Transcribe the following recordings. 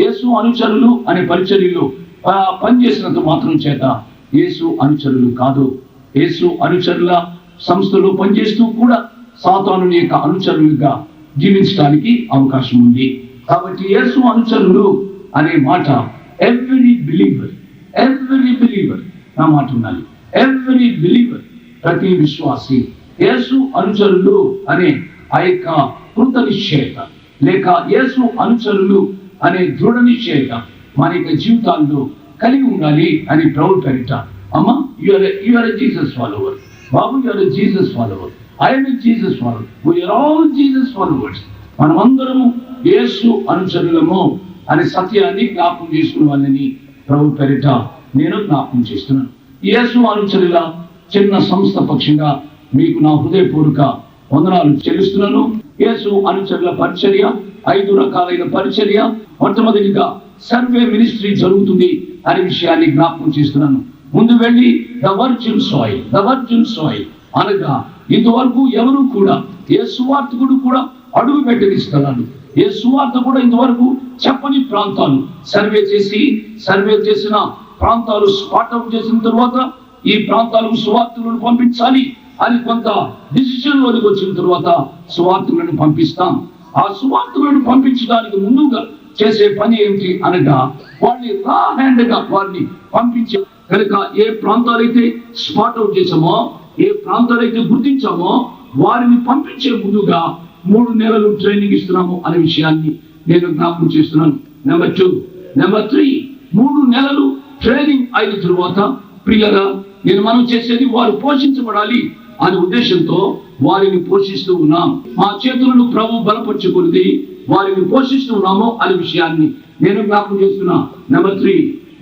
యేసు అనుచరులు అనే పరిచర్యలు పనిచేసినంత మాత్రం చేత యేసు అనుచరులు కాదు. యేసు అనుచరుల సంస్థలో పనిచేస్తూ కూడా సాతాను యొక్క అనుచరులుగా జీవించడానికి అవకాశం ఉంది. కాబట్టి యేసు అనుచరులు అనే మాట ఎవ్రీ బిలీవర్ ఎవ్రీ బిలీవర్ నా మాట ఉండాలి ఎవ్రీ బిలీవర్ ప్రతి విశ్వాసి యేసు అనుచరులు అనే ఆ యొక్క కృత నిశ్చయత లేక యేసు అనుచరులు అనే దృఢ నిశ్చయత మన యొక్క జీవితాల్లో కలిగి ఉండాలి అని ప్రౌడ్ పెరిట. అమ్మ your your Jesus follower Babu your Jesus follower I am Jesus follower we are all Jesus followers మనమందరము యేసు అనుచరులము అనే సత్యాన్ని జ్ఞాపకం చేసుకున్న వాళ్ళని ప్రభు పెరిట నేను జ్ఞాపకం చేస్తున్నాను. యేసు అనుచరుల చిన్న సంస్థ పక్షంగా మీకు నా హృదయపూర్వక వందనాలు చెల్లిస్తున్నాను. యేసు అనుచరుల పరిచర్య ఐదు రకాలైన పరిచర్య మొట్టమొదటిగా సర్వే మినిస్ట్రీ జరుగుతుంది అనే విషయాన్ని జ్ఞాపకం చేస్తున్నాను. ముందు వెళ్ళి the virgin soil the virgin soil అనగా ఇంతవరకు ఎవరు కూడా ఏ సువార్థకుడు కూడా అడుగు పెట్టని స్థలాలు ఏ సువార్త కూడా ఇంతవరకు చెప్పని ప్రాంతాలు సర్వే చేసి సర్వే చేసిన ప్రాంతాలు స్పాట్అవుట్ చేసిన తర్వాత ఈ ప్రాంతాలకు సువార్తలను పంపించాలి. అని కొంత డిసిషన్ లోనికి వచ్చిన తర్వాత సువార్తలను పంపిస్తాం. ఆ సువార్తలను పంపించడానికి ముందుగా చేసే పని ఏమిటి అనగా వాళ్ళని రా హ్యాండ్గా వారిని పంపించే కనుక ఏ ప్రాంతాలైతే స్పాట్ అవుట్ చేసామో ఏ ప్రాంతాలైతే గుర్తించామో వారిని పంపించే ముందుగా మూడు నెలలు ట్రైనింగ్ ఇస్తున్నాము అనే విషయాన్ని నేను జ్ఞాపకం చేస్తున్నాను. నెంబర్ టూ నెంబర్ త్రీ మూడు నెలలు ట్రైనింగ్ అయిన తరువాత పిల్లగా నేను మనం చేసేది వారు పోషించబడాలి. అనే ఉద్దేశంతో వారిని పోషిస్తూ ఉన్నాం. మా చేతులను ప్రభు బలపరుచుకున్నది వారిని పోషిస్తూ ఉన్నాము అనే విషయాన్ని నేను జ్ఞాపకం చేస్తున్నా. నెంబర్ త్రీ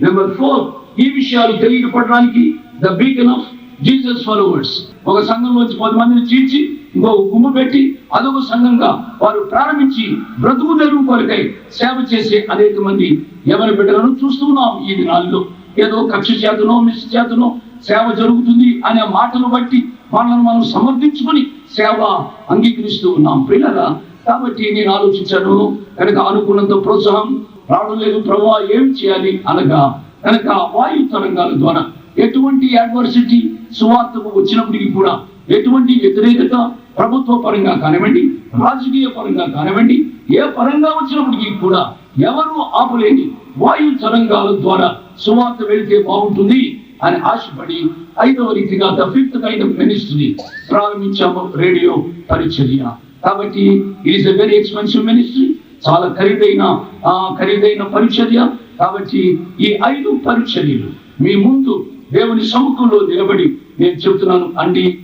నెంబర్ ఫోర్ ఈ విషయాలు తెలియపడడానికి the beacon of Jesus followers ఒక సంఘంలో పది మందిని చీల్చి ఇంకో గుమ్మ పెట్టి అదొక సంఘంగా వారు ప్రారంభించి బ్రతుకు తెరువు కొరకై సేవ చేసే అనేక మంది ఎవరి బిడ్డలను చూస్తున్నాం ఈ దినాల్లో. ఏదో కక్ష చేతనో మిస్ చేతనో సేవ జరుగుతుంది అనే మాటను బట్టి మనల్ని మనం సమర్థించుకొని సేవ అంగీకరిస్తూ ఉన్నాం. పిల్లరా కాబట్టి నేను ఆలోచించాను కనుక అనుకున్నంత ప్రోత్సాహం రావడం లేదు. ప్రభా ఏం చేయాలి అనగా కనుక వాయు తరంగాల ద్వారా ఎటువంటి అడ్వర్సిటీ సువార్తకు వచ్చినప్పటికీ కూడా ఎటువంటి వ్యతిరేకత ప్రభుత్వ పరంగా కానివ్వండి రాజకీయ పరంగా కానివ్వండి ఏ పరంగా వచ్చినప్పటికీ కూడా ఎవరు ఆపలేని వాయు తరంగాల ద్వారా సువార్త వెళితే బాగుంటుంది. అని ఆశపడి ఐదవ రీతిగా the fifth kind of ministry ప్రారంభించాము రేడియో పరిచర్య. కాబట్టి is a very expensive ministry చాలా ఖరీదైన ఆ ఖరీదైన పరిచర్య. కాబట్టి ఈ ఐదు పరిచర్యలు మీ ముందు దేవుని సముఖంలో నిలబడి నేను చెబుతున్నాను అండి.